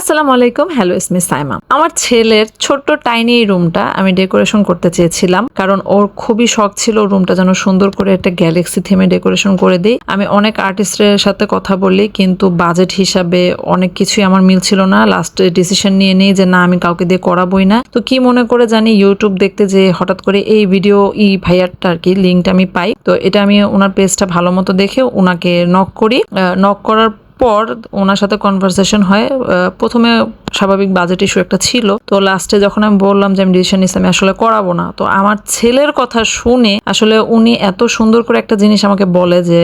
আসসালামু আলাইকুম হ্যালো ইসমি সাইমা। আমার ছেলের ছোট্ট টাইনি এই রুমটা আমি ডেকোরেশন করতে চেয়েছিলাম, কারণ ওর খুবই শখ ছিল রুমটা যেন সুন্দর করে একটা গ্যালাক্সি থিমে ডেকোরেশন করে দিই। আমি অনেক আর্টিস্টের সাথে কথা বলি, কিন্তু বাজেট হিসাবে অনেক কিছুই আমার মিল ছিল না। লাস্টে ডিসিশন নিয়ে নিই যে না, আমি কাউকে দিয়ে করাবোই না। তো কি মনে করে জানি ইউটিউব দেখতে যে হঠাৎ করে এই ভিডিও ই ভাইয়ারটা আর কি লিঙ্কটা আমি পাই। তো এটা আমি ওনার পেজটা ভালো মতো দেখে ওনাকে নক করি। নক করার পর ওনার সাথে কনভারসেশন হয় প্রথমে স্বাভাবিক বাজেট ইস্যু একটা ছিল। তো লাস্টে যখন আমি বললাম যে আমি ডিসিশন নিচ্ছি আমি আসলে করাবো না। তো আমার ছেলের কথা শুনে আসলে উনি এত সুন্দর করে একটা জিনিস আমাকে বলে যে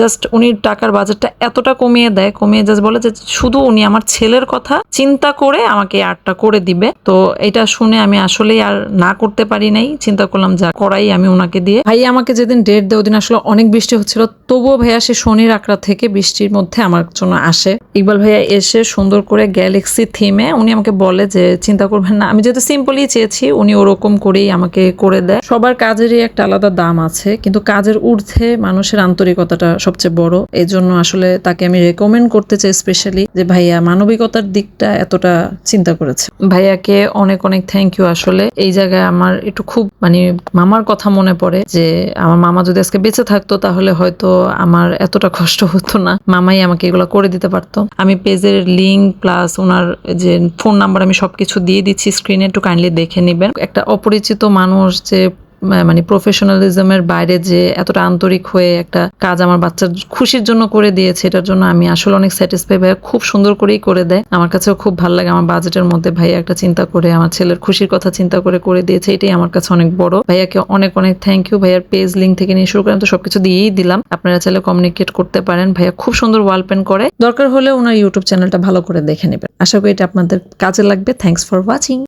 জাস্ট উনি টাকার বাজেটটা এতটা কমিয়ে দেয়, কমিয়ে জাস্ট বলে যে শুধু উনি আমার ছেলের কথা চিন্তা করে আমাকে আর্টটা করে দিবে। তো এটা শুনে আমি আসলেই আর না করতে পারি নাই। চিন্তা করলাম, যা করাই আমি ওনাকে দিয়ে। ভাই আমাকে যেদিন ডেট দেয়, ওদিন আসলে অনেক বৃষ্টি হচ্ছিল। তবুও ভাইয়া সে শনির আকড়া থেকে বৃষ্টির মধ্যে আমার জন্য আসে। ইকবাল ভাইয়া এসে সুন্দর করে গ্যালাক্সি থিমে উনি আমাকে বলে যে, চিন্তা করবেন না। আমি যেহেতু সিম্পলই চেয়েছি, উনি ওরকম করেই আমাকে করে দেয়। সবার কাজেরই একটা আলাদা দাম আছে, কিন্তু কাজের ঊর্ধ্বে মানুষের আন্তরিকতাটা সবচেয়ে বড়। এই জন্য আসলে তাকে আমি রেকমেন্ড করতে চাই স্পেশালি যে, ভাইয়া, মানবিকতার দিকটা এতটা চিন্তা করেছে। ভাইয়াকে অনেক অনেক থ্যাংক ইউ আসলে। এই জায়গায় আমার একটু খুব মানে মামার কথা মনে পড়ে যে, আমার মামা যদি আজকে বেঁচে থাকতো, তাহলে হয়তো আমার এতটা কষ্ট হতো না। মামাই আমাকে এগুলো করে দিতে পারতো। আমি পেজের লিঙ্ক প্লাস ওনার যে ফোন নাম্বার আমি সব কিছু দিয়ে দিচ্ছি স্ক্রিনে একটু কাইন্ডলি দেখে নেবেন। একটা অপরিচিত মানুষ যে মানে প্রফেশনালিজমের বাইরে যে এতটা আন্তরিক হয়ে একটা কাজ আমার বাচ্চার খুশির জন্য করে দিয়েছে, এটার জন্য আমি আসলে অনেক স্যাটিসফাই ভাইয়া খুব সুন্দর করেই করে দেয়। আমার কাছেও খুব ভালো লাগে। আমার বাজেটের মধ্যে ভাইয়া একটা চিন্তা করে, আমার ছেলের খুশির কথা চিন্তা করে করে দিয়েছে। এটাই আমার কাছে অনেক বড়। ভাইয়াকে অনেক অনেক থ্যাংক ইউ ভাইয়ার পেজ লিঙ্ক থেকে নিয়ে শুরু করেন তো সবকিছু দিয়েই দিলাম। আপনারা চাইলে কমিউনিকেট করতে পারেন। ভাইয়া খুব সুন্দর ওয়াল পেন করে। দরকার হলে ওনার ইউটিউব চ্যানেলটা ভালো করে দেখে নেবেন। আশা করি এটা আপনাদের কাজে লাগবে। Thanks for watching